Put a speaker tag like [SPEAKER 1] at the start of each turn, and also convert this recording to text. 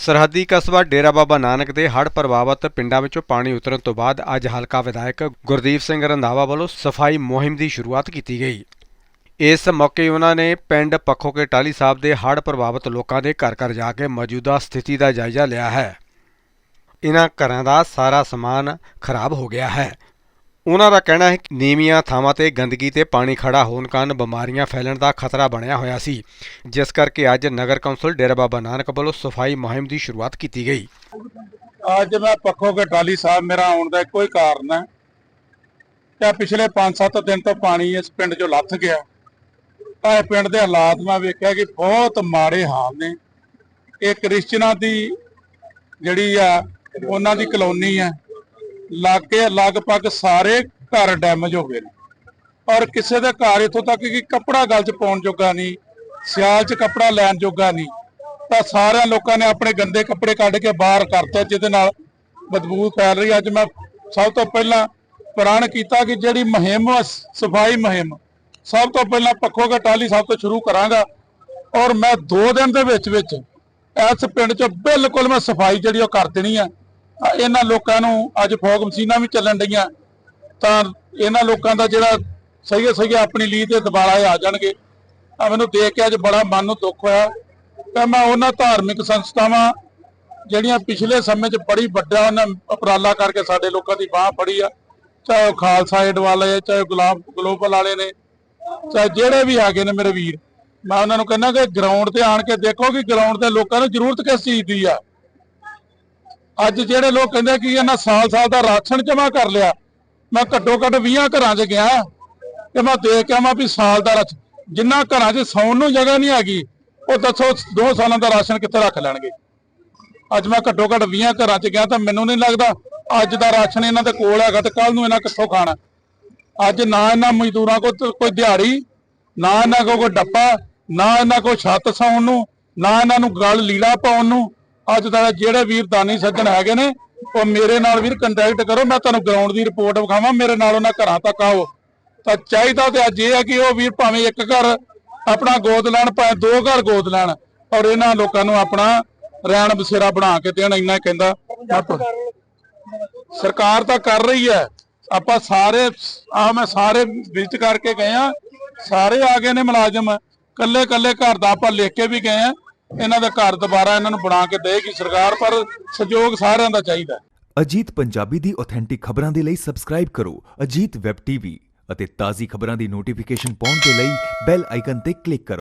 [SPEAKER 1] ਸਰਹੱਦੀ ਕਸਬਾ ਡੇਰਾ ਬਾਬਾ ਨਾਨਕ ਦੇ ਹੜ੍ਹ ਪ੍ਰਭਾਵਿਤ ਪਿੰਡਾਂ ਵਿੱਚੋਂ ਪਾਣੀ ਉਤਰਨ ਤੋਂ ਬਾਅਦ ਅੱਜ ਹਲਕਾ ਵਿਧਾਇਕ ਗੁਰਦੀਪ ਸਿੰਘ ਰੰਧਾਵਾ ਵੱਲੋਂ ਸਫ਼ਾਈ ਮੁਹਿੰਮ ਦੀ ਸ਼ੁਰੂਆਤ ਕੀਤੀ ਗਈ। ਇਸ ਮੌਕੇ ਉਹਨਾਂ ਨੇ ਪਿੰਡ ਪੱਖੋਕੇ ਟਾਲੀ ਸਾਹਿਬ ਦੇ ਹੜ੍ਹ ਪ੍ਰਭਾਵਿਤ ਲੋਕਾਂ ਦੇ ਘਰ ਘਰ ਜਾ ਕੇ ਮੌਜੂਦਾ ਸਥਿਤੀ ਦਾ ਜਾਇਜ਼ਾ ਲਿਆ ਹੈ। ਇਹਨਾਂ ਘਰਾਂ ਦਾ ਸਾਰਾ ਸਮਾਨ ਖਰਾਬ ਹੋ ਗਿਆ ਹੈ। ਉਹਨਾਂ ਦਾ ਕਹਿਣਾ ਹੈ ਕਿ ਨੀਵੀਆਂ ਥਾਵਾਂ ਤੇ ਗੰਦਗੀ ਤੇ ਪਾਣੀ ਖੜਾ ਹੋਣ ਕਾਰਨ ਬਿਮਾਰੀਆਂ ਫੈਲਣ ਦਾ ਖਤਰਾ ਬਣਿਆ ਹੋਇਆ ਸੀ, ਜਿਸ ਕਰਕੇ ਅੱਜ ਨਗਰ ਕੌਂਸਲ ਡੇਰਾ ਬਾਬਾ ਨਾਨਕ ਵੱਲੋਂ ਸਫ਼ਾਈ ਮੁਹਿੰਮ ਦੀ ਸ਼ੁਰੂਆਤ ਕੀਤੀ ਗਈ।
[SPEAKER 2] ਅੱਜ ਮੈਂ ਪੱਖੋ ਕੇ ਸਾਹਿਬ ਮੇਰਾ ਆਉਣ ਦਾ ਇੱਕੋ ਹੀ ਕਾਰਨ ਹੈ ਕਿ ਪਿਛਲੇ 5-7 ਦਿਨ ਤੋਂ ਪਾਣੀ ਇਸ ਪਿੰਡ 'ਚੋਂ ਲੱਥ ਗਿਆ। ਤਾਂ ਇਹ ਪਿੰਡ ਦੇ ਹਾਲਾਤ ਮੈਂ ਵੇਖਿਆ ਕਿ ਬਹੁਤ ਮਾੜੇ ਹਾਲ ਨੇ। ਇਹ ਕ੍ਰਿਸਚਨਾਂ ਦੀ ਜਿਹੜੀ ਆ, ਉਹਨਾਂ ਦੀ ਕਲੋਨੀ ਹੈ ਲਾਗੇ ਲਗਭਗ ਸਾਰੇ ਘਰ ਡੈਮੇਜ ਹੋ ਗਏ ਨੇ। ਔਰ ਕਿਸੇ ਦੇ ਘਰ ਇਥੋਂ ਤੱਕ ਕਿ ਕੱਪੜਾ ਗਲ 'ਚ ਪਾਉਣ ਜੋਗਾ ਨਹੀਂ ਸਿਆਲ 'ਚ ਕੱਪੜਾ ਲੈਣ ਜੋਗਾ ਨਹੀਂ ਤਾਂ ਸਾਰਿਆਂ ਲੋਕਾਂ ਨੇ ਆਪਣੇ ਗੰਦੇ ਕੱਪੜੇ ਕੱਢ ਕੇ ਬਾਹਰ ਕਰਤੇ ਜਿਹਦੇ ਨਾਲ ਬਦਬੂ ਫੈਲ ਰਹੀ। ਅੱਜ ਮੈਂ ਸਭ ਤੋਂ ਪਹਿਲਾਂ ਪ੍ਰਣ ਕੀਤਾ ਕਿ ਜਿਹੜੀ ਮੁਹਿੰਮ ਆ, ਸਫ਼ਾਈ ਮੁਹਿੰਮ ਸਭ ਤੋਂ ਪਹਿਲਾਂ ਪੱਖੋ ਟਾਲੀ ਸਭ ਤੋਂ ਸ਼ੁਰੂ ਕਰਾਂਗਾ। ਔਰ ਮੈਂ 2 ਦਿਨ ਦੇ ਵਿੱਚ ਵਿੱਚ ਇਸ ਪਿੰਡ 'ਚ ਬਿਲਕੁਲ ਮੈਂ ਸਫ਼ਾਈ ਜਿਹੜੀ ਉਹ ਕਰ ਦੇਣੀ ਆ। ਇਹਨਾਂ ਲੋਕਾਂ ਨੂੰ ਅੱਜ ਫੋਗ ਮਸ਼ੀਨਾਂ ਵੀ ਚੱਲਣ ਡਈਆਂ। ਤਾਂ ਇਹਨਾਂ ਲੋਕਾਂ ਦਾ ਜਿਹੜਾ ਸਹੀ ਸਹੀ ਆਪਣੀ ਲੀਹ ਤੇ ਦਬਾਲਾ ਆ ਜਾਣਗੇ। ਆ ਮੈਨੂੰ ਦੇਖ ਕੇ ਅੱਜ ਬੜਾ ਮਨ ਨੂੰ ਦੁੱਖ ਹੋਇਆ। ਤੇ ਮੈਂ ਉਹਨਾਂ ਧਾਰਮਿਕ ਸੰਸਥਾਵਾਂ ਜਿਹੜੀਆਂ ਪਿਛਲੇ ਸਮੇਂ 'ਚ ਬੜੀ ਵੱਡਾ ਉਹਨਾਂ ਉਪਰਾਲਾ ਕਰਕੇ ਸਾਡੇ ਲੋਕਾਂ ਦੀ ਬਾਹ ਫੜੀ ਆ ਚਾਹੇ ਉਹ ਖਾਲਸਾ ਏਡ ਵਾਲੇ ਆ, ਚਾਹੇ ਗੁਲਾਬ ਗਲੋਬਲ ਵਾਲੇ ਨੇ ਚਾਹੇ ਜਿਹੜੇ ਵੀ ਹੈਗੇ ਨੇ ਮੇਰੇ ਵੀਰ। ਮੈਂ ਉਹਨਾਂ ਨੂੰ ਕਹਿੰਦਾ ਕਿ ਗਰਾਊਂਡ ਤੇ ਆਣ ਕੇ ਦੇਖੋ ਕਿ ਗਰਾਊਂਡ ਤੇ ਲੋਕਾਂ ਨੂੰ ਜ਼ਰੂਰਤ ਕਿਸ ਚੀਜ਼ ਦੀ ਆ? ਅੱਜ ਜਿਹੜੇ ਲੋਕ ਕਹਿੰਦੇ ਕਿ ਇਹਨਾਂ ਸਾਲ ਸਾਲ ਦਾ ਰਾਸ਼ਨ ਜਮ੍ਹਾਂ ਕਰ ਲਿਆ, ਮੈਂ ਘੱਟੋ ਘੱਟ 20 ਘਰਾਂ 'ਚ ਗਿਆ ਤੇ ਮੈਂ ਦੇਖ ਕੇ ਆਵਾਂ ਵੀ ਸਾਲ ਦਾ ਰਾਸ਼ਨ, ਜਿੰਨਾ ਘਰਾਂ 'ਚ ਸੌਣ ਨੂੰ ਜਗ੍ਹਾ ਨਹੀਂ ਹੈਗੀ, ਉਹ ਦੱਸੋ 2 ਸਾਲਾਂ ਦਾ ਰਾਸ਼ਨ ਕਿੱਥੇ ਰੱਖ ਲੈਣਗੇ? ਅੱਜ ਮੈਂ ਘੱਟੋ ਘੱਟ 20 ਘਰਾਂ 'ਚ ਗਿਆ ਤਾਂ ਮੈਨੂੰ ਨਹੀਂ ਲੱਗਦਾ ਅੱਜ ਦਾ ਰਾਸ਼ਨ ਇਹਨਾਂ ਦੇ ਕੋਲ ਹੈਗਾ ਤੇ ਕੱਲ ਨੂੰ ਇਹਨਾਂ ਕਿੱਥੋਂ ਖਾਣਾ। ਅੱਜ ਨਾ ਇਹਨਾਂ ਮਜ਼ਦੂਰਾਂ ਕੋਲ ਕੋਈ ਦਿਹਾੜੀ, ਨਾ ਇਹਨਾਂ ਕੋਲ ਕੋਈ ਡੱਪਾ, ਨਾ ਇਹਨਾਂ ਕੋਲ ਛੱਤ ਸੌਣ ਨੂੰ, ਨਾ ਇਹਨਾਂ ਨੂੰ ਗਲ ਲੀੜਾ ਪਾਉਣ ਨੂੰ ਅੱਜ ਦਾ ਜਿਹੜੇ ਵੀਰ ਦਾਨੀ ਸੱਜਣ ਹੈਗੇ ਨੇ, ਉਹ ਮੇਰੇ ਨਾਲ ਵੀਰ ਕੰਟੈਕਟ ਕਰੋ, ਮੈਂ ਤੁਹਾਨੂੰ ਗਰਾਊਂਡ ਦੀ ਰਿਪੋਰਟ ਵਿਖਾਵਾਂ, ਮੇਰੇ ਨਾਲ ਉਹਨਾਂ ਘਰਾਂ ਤੱਕ ਆਓ। ਤਾਂ ਚਾਹੀਦਾ ਤੇ ਅੱਜ ਇਹ ਹੈ ਕਿ ਉਹ ਵੀਰ ਭਾਵੇਂ ਇੱਕ ਘਰ ਆਪਣਾ ਗੋਦ ਲੈਣ, ਭਾਵੇਂ ਦੋ ਘਰ ਗੋਦ ਲੈਣ, ਔਰ ਇਹਨਾਂ ਲੋਕਾਂ ਨੂੰ ਆਪਣਾ ਰਹਿਣ ਬਸੇਰਾ ਬਣਾ ਕੇ ਦੇਣ, ਇੰਨਾ ਕਹਿੰਦਾ। ਮੈਂ ਸਰਕਾਰ ਤਾਂ ਕਰ ਰਹੀ ਹੈ। ਆਪਾਂ ਸਾਰੇ ਆ ਮੈਂ ਸਾਰੇ ਵਿਜ਼ਿਟ ਕਰਕੇ ਗਏ ਆ ਸਾਰੇ ਆ ਗਏ ਨੇ ਮੁਲਾਜ਼ਮ। ਕੱਲੇ ਕੱਲੇ ਘਰ ਦਾ ਆਪਾਂ ਲਿਖ ਕੇ ਵੀ ਗਏ ਆ ਇਹਨਾਂ ਦਾ ਘਰ ਦੁਬਾਰਾ ਇਹਨਾਂ ਨੂੰ ਬਣਾ ਕੇ ਦੇਗੀ ਸਰਕਾਰ, ਪਰ ਸਹਿਯੋਗ ਸਾਰਿਆਂ ਦਾ ਚਾਹੀਦਾ
[SPEAKER 3] ਅਜੀਤ ਪੰਜਾਬੀ ਦੀ ਆਥੈਂਟਿਕ ਖਬਰਾਂ ਦੇ ਲਈ ਸਬਸਕ੍ਰਾਈਬ ਕਰੋ ਅਜੀਤ ਵੈਬ ਟੀਵੀ ਅਤੇ ਤਾਜ਼ੀ ਖਬਰਾਂ ਦੀ ਨੋਟੀਫਿਕੇਸ਼ਨ ਪਾਉਣ ਦੇ ਲਈ ਬੈਲ ਆਈਕਨ ਤੇ ਕਲਿੱਕ ਕਰੋ।